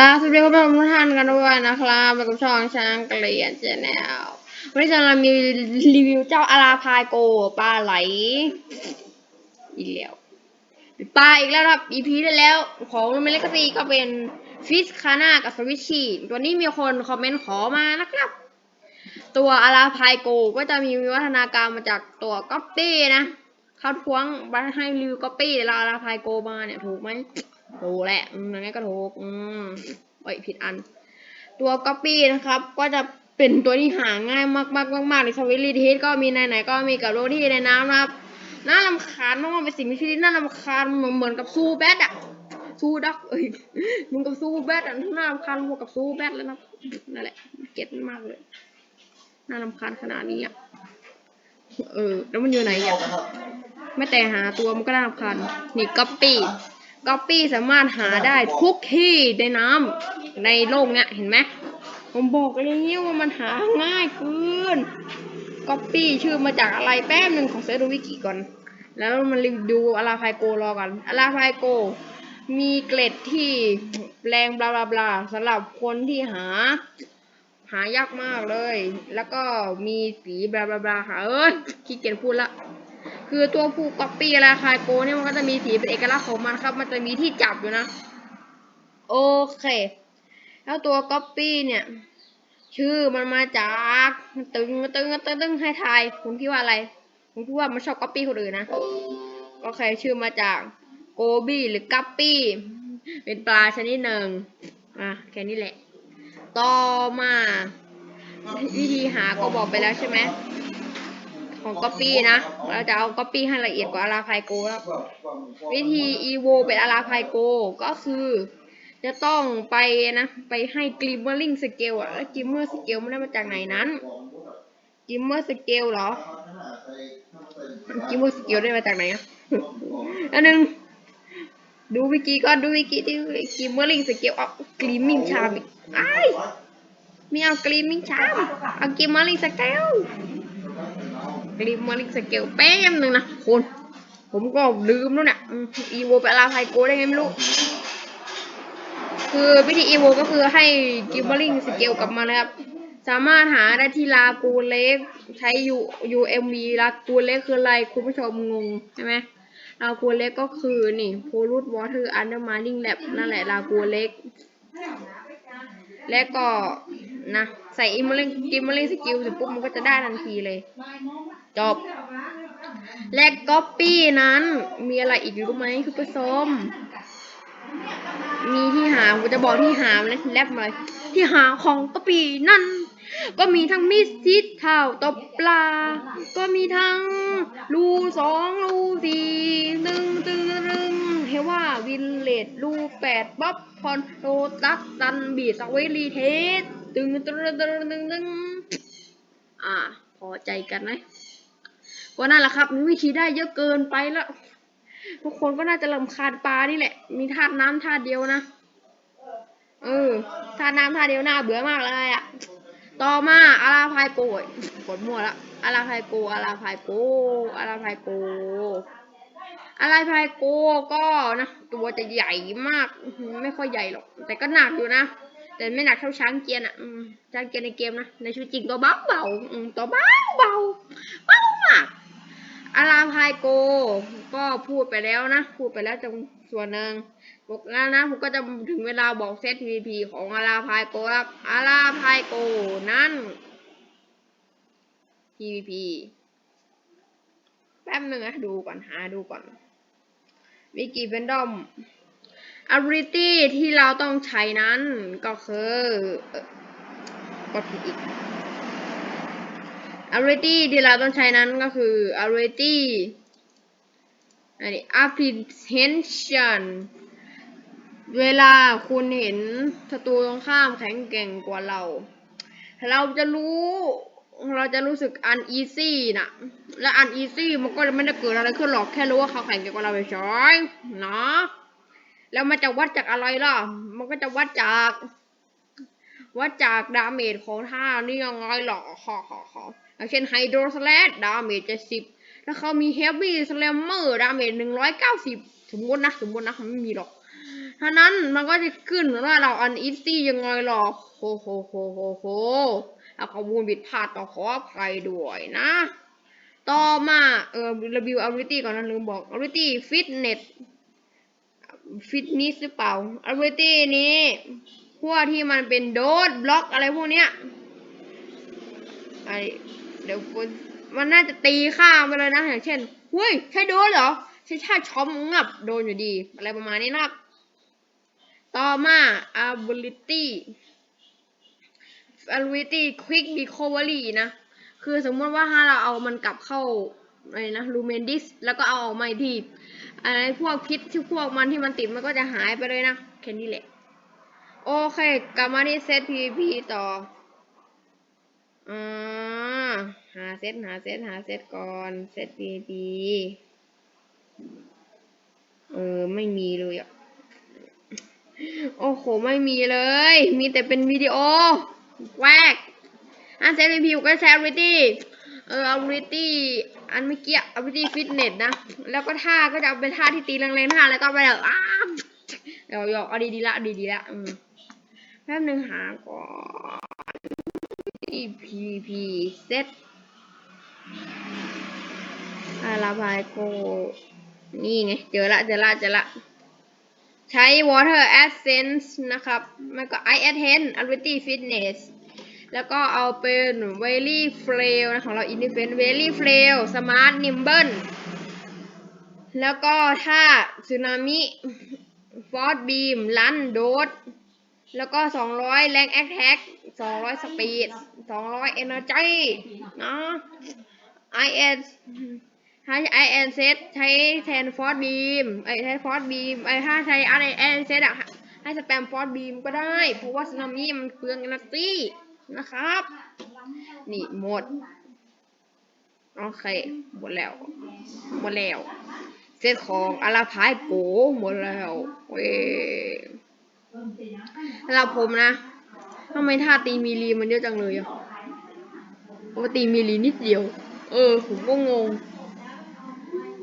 กราบสวัสดีคุณผู้ชมทุกท่านกันด้วยนะครับมากับช่องช้างเกลียนเจแนลวันนี้จะมามีรีวิวเจ้าอาราพายโกปลาไหล อีกแล้วปลาอีกแล้วครับ EP ที่แล้ว ของโรเมเลกซีก็เป็นฟิชคาน่ากับสวิชชีตัวนี้มีคนคอมเมนต์ขอมานะครับ ตัวอาราพายโกก็จะมีวิวัฒนาการมาจากตัวก๊อปปี้นะเขาทวงบัตให้รีวิวก๊อปปี้แล้วอาราพายโกมาเนี่ยถูกไหม ถูกแหละอืมยังไงก็ถูกอืมเอ้ยผิดอัน ตัวก๊อปปี้นะครับ ก็จะเป็นตัวที่หาง่ายมากๆมากในสวิตลีทีสก็มีในไหนก็มีกับโรที่ในน้ำนะครับ น่ารำคาญมากๆเป็นสิ่งมีชีวิตน่ารำคาญเหมือนเหมือนกับซูแบทอะซูด็อกเอ้ยมึงกับซูแบทอะน่ารำคาญพวกกับซูแบทแล้วนะนั่นแหละเก็ตมากเลยน่ารำคาญขนาดนี้อะเออ แล้วมันอยู่ไหนอะไม่แต่หาตัวมันก็น่ารำคาญนี่ก๊อปปี้ ก๊อปปี้สามารถหาได้ทุกที่ในน้ำในโลกเนี้ยเห็นไหมผมบอกแล้วว่ามันหาง่ายเกินก๊อปปี้ชื่อมาจากอะไรแป๊บหนึ่งของเซดูวิกิก่อน แล้วมันรีวิวดูอาราไพโกรอกันอาราไพโก มีเกล็ดที่แรงบลาบลาบลาสำหรับคนที่หา หายากมากเลย แล้วก็มีสีบลาบลาบลาค่ะเอ้ยขี้เกียจพูดละ คือตัวผู้ก๊อปปี้ราคาโกเนี่ยมันก็จะมีสีเป็นเอกลักษณ์ของมันครับ มันจะมีที่จับอยู่นะ โอเค แล้วตัวก๊อปปี้เนี่ย ชื่อมันมาจากตึงตึงตึงตึงให้ทายผมคิดว่าอะไร ผมคิดว่ามันชอบก๊อปปี้คนอื่นนะโอเคชื่อมาจากโกบี้หรือกัปปี้ เป็นปลาชนิดหนึ่งอะแค่นี้แหละ ต่อมา วิธีหาก็บอกไปแล้วใช่ไหม ของก๊อปปี้นะ เราจะเอาก๊อปปี้ให้ละเอียดกว่าอาราไพโกครับวิธีอีโวเป็นอาราไพโกก็คือ จะต้องไปนะ ไปให้กลิมเมอร์ลิงสเกลอะแล้วกลิมเมอร์สเกลมันได้มาจากไหนนั้นกลิมเมอร์สเกลเหรอกลิมเมอร์สเกลได้มาจากไหนอะอันหนึ่งดูวิกิก่อนดูวิกิที่กลิมเมอร์ลิงสเกลเอากลิมมิ่งชามอีกไอ้ไม่เอากลิมมิ่งชามเอากลิมเมอร์ลิงสเกล กลิมมาลิกสเกลแป๊บหนึ่งนะคุณผมก็ลืมแล้วเนี่ยอีโวไปอาราไพโกได้ไงไม่รู้ คือวิธีอีโวก็คือให้กิมเบอริงสเกลกลับมานะครับ สามารถหาได้ที่ลากูเล็ก ใช้ยูยูเอ็มวีลากูเล็กคืออะไรคุณผู้ชมงงใช่ไหมลากูเล็กก็คือนี่โพลูดวอเตอร์อันเดอร์มานิ่งแลบนั่นแหละลากูเล็ก และก็ นะ ใส่อิมเมอร์กิมเมอร์สกิลเสร็จปุ๊บมันก็จะได้ทันทีเลย จบ และก๊อปปี้นั้น มีอะไรอีกรู้ไหมคุณผู้ชมมีที่หาผมจะบอกที่หานะแลบมาเลยที่หาของก๊อปปี้นั้นก็มีทั้งมิสซิสเท่าตบปลา ก็มีทั้งรูสองรูสี่หนึ่งตึงตึงเฮว่าวินเลดรูแปดบ๊อบพอนโตตัสตันบีสวิลีเทส ตึงตึงตึงตึงตึงอ่า พอใจกันไหมก็นั่นแหละครับมีวิธีได้เยอะเกินไปแล้ว ทุกคนก็น่าจะลำคาญปลานี่แหละ มีธาตุน้ำธาตุเดียวนะ เออธาตุน้ำธาตุเดียวน่าเบื่อมากเลยอะต่อมาอาราพายโกยกดมั่วละอาราพายโกอาราพายโกอาราพายโกอาราพายโกก็นะ ตัวจะใหญ่มาก ไม่ค่อยใหญ่หรอก แต่ก็หนักอยู่นะ แต่ไม่หนักเท่าช้างเกียนอะช้างเกียนในเกมนะในชีวิตจริงตัวเบาเบาตัวเบาเบาเบามากอาราพายโก ก็พูดไปแล้วนะ พูดไปแล้วตรงส่วนหนึ่งบอกแล้วนะผมก็จะถึงเวลาบอกเซต PVP ของอาราพายโกครับอาราพายโกนั่น PVP แป๊บหนึ่งนะดูก่อนหาดูก่อนวิกิเวนดอม ability ที่เราต้องใช้นั้นก็คือกดผิดอีก ability ที่เราต้องใช้นั้นก็คือ ability อันนี้ apprehension เวลาคุณเห็นศัตรูตรงข้ามแข็งแกร่งกว่าเรา เราจะรู้เราจะรู้สึก uneasy นะและ uneasy มันก็จะไม่ได้เกิดอะไรขึ้นหรอกแค่รู้ว่าเขาแข็งแกร่งกว่าเราเฉยๆเนาะ แล้วมันจะวัดจากอะไรล่ะ มันก็จะวัดจาก วัดจากดาเมจของท่านี่ยังไงหรอขอขอขออย่างเช่นไฮโดรสแลดดาเมจเจ็ดสิบถ้าเขามีเฮฟวี่สแลมเมอร์ดาเมจหนึ่งร้อยเก้าสิบสมมตินะ สมมตินะมันไม่มีหรอกท่านั้นมันก็จะขึ้นว่าเราอันอีซี่ยังไงหรอโหโหโหโหโหเอาข้อมูลผิดพลาดต้องขออภัยด้วยนะ ต่อมาเออรีวิวอัลริตี้ก่อนนะลืมบอกอัลริตี้ฟิตเนส ฟิตนิสหรือเปล่าอัลริตี้นี้พวกที่มันเป็นโดดบล็อกอะไรพวกเนี้ยไอเดี๋ยวกูมันน่าจะตีข้ามไปเลยนะอย่างเช่นเฮ้ยใช่โดนเหรอใช่ชาช็อมงับโดนอยู่ดี อะไรประมาณนี้นะครับ ต่อมา ability ability quick recovery นะ คือสมมติว่าถ้าเราเอามันกลับเข้าอะไรนะ lumendis แล้วก็เอาออกมาอีกที อะไรพวกพิษที่พวกมันที่มันติดมันก็จะหายไปเลยนะแค่นี้แหละ โอเคกลับมาที่เซต PVP ต่ออ่าหาเซตหาเซตหาเซตก่อนเซต PVP เออไม่มีเลยอะโอ้โห ไม่มีเลย มีแต่เป็นวิดีโอ แวกอันเซต PVP ก็ใช้ Ability เออ Ability อันเมื่อกี้ Ability Fitness นะ แล้วก็ท่าก็จะเอาเป็นท่าที่ตีแรงๆท่าแล้วก็ไปแบบอ้าวเดี๋ยวๆเอาดีๆละดีๆละอืมแป๊บหนึ่งหาก่อน PVP เซตอาราพายโกนี่ไง เจอละเจอละเจอละ ใช้ Water Essence นะครับ มันก็ Eye Attend Ability Fitness แล้วก็เอาเป็น Very Flail นะของเรา Indefense Very Flail Smart Nimble แล้วก็ถ้าสึนามิ Force Beam ลันโดดแล้วก็ 200 แรง Attack 200 Speed 200 Energy เนาะ IS ถ้าใช้ IS Set ใช้แทน Force Beam ไอ้ยใช้ Force Beam ไอ้ยถ้าใช้ IS Set อะให้สแปม Force Beam ก็ได้ เพราะว่าสึนามิมันเปลือง Energy น นะครับ นี่หมด โอเค หมดแล้ว หมดแล้ว เซตของอาราพายโกหมดแล้วเว้ยสำหรับผมนะทำไมท่าตีมีลีมันเยอะจังเลยอะปกติมีลีนิดเดียว เออ ผมก็งง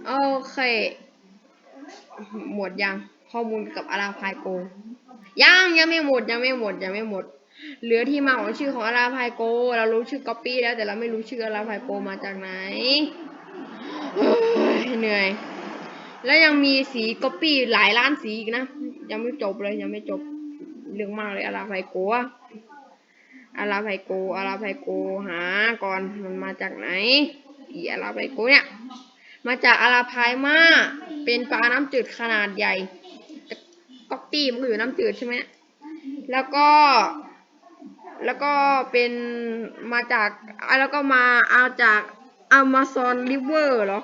โอเค หมดยังข้อมูลกับอาราพายโกยังยังไม่หมดยังไม่หมดยังไม่หมด หลือที่มาของชื่อของอาราพายโก เรารู้ชื่อก๊อปปี้แล้วแต่เราไม่รู้ชื่ออาราพายโกมาจากไหนเหนื่อย แล้วยังมีสีก๊อปปี้หลายล้านสีอีกนะ ยังไม่จบเลยยังไม่จบเรื่องมากเลยอาราไพโกะอาราไพโกอาราไพโกหาก่อนมันมาจากไหนอีอาราไพโกเนี่ย มาจากอาราพมาเป็นปลาน้ำจืดขนาดใหญ่ก๊อปปี้มันก็อยู่น้ำจืดใช่ไหมแล้วก็ แล้วก็เป็นมาจากอะแล้วก็มาเอาจาก Amazon River เหรอ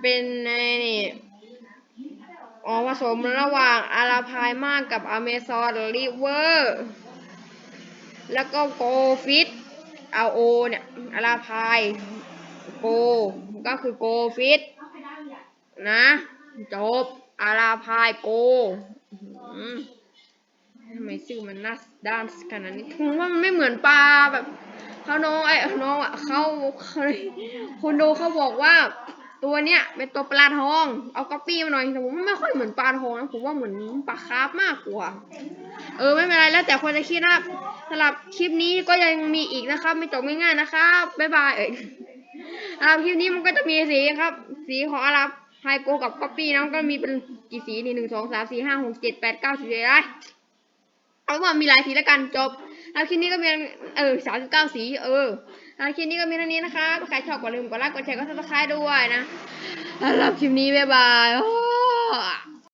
เป็นในนี่อ๋อผสมระหว่างอาราพายมากกับอเมซอนริเวอร์แล้วก็โกฟิตเอาโอเนี่ยอาราพายโกก็คือโกฟิตนะ จบอาราพายโก ทำไมชื่อมันน่าด้านขนาดนี้ผมว่ามันไม่เหมือนปลาแบบเขาน้องไอ้น้องอะเขาเขาคนดูเขาบอกว่า ตัวเนี้ยเป็นตัวปลาทอง เอาก๊อปปี้มาหน่อยแต่ผมว่าไม่ค่อยเหมือนปลาทองนะผมว่าเหมือนปลาคาร์ฟมากกว่า เออไม่เป็นไรแล้วแต่คนจะคิดนะครับสำหรับคลิปนี้ก็ยังมีอีกนะครับ ไม่จบง่ายๆนะครับบ๊ายบายเอ้ยสำหรับคลิปนี้มันก็จะมีสีครับ สีของอารับไฮโกกับก๊อปปี้นะมันก็มีเป็นกี่สีนี่หนึ่งสองสามสี่ห้าหกเจ็ดแปดเก้าสิบเอ็ดไเอาว่ามีหลายสีแล้วกันจบแล้วคลิปนี้ก็มีเออสามสิบเก้าสี เออแล้วคลิปนี้ก็มีเท่านี้นะคะใครชอบก็ลืมกดไลค์กดแชร์กดซับสไครต์ด้วยนะแล้วคลิปนี้บ๊ายบาย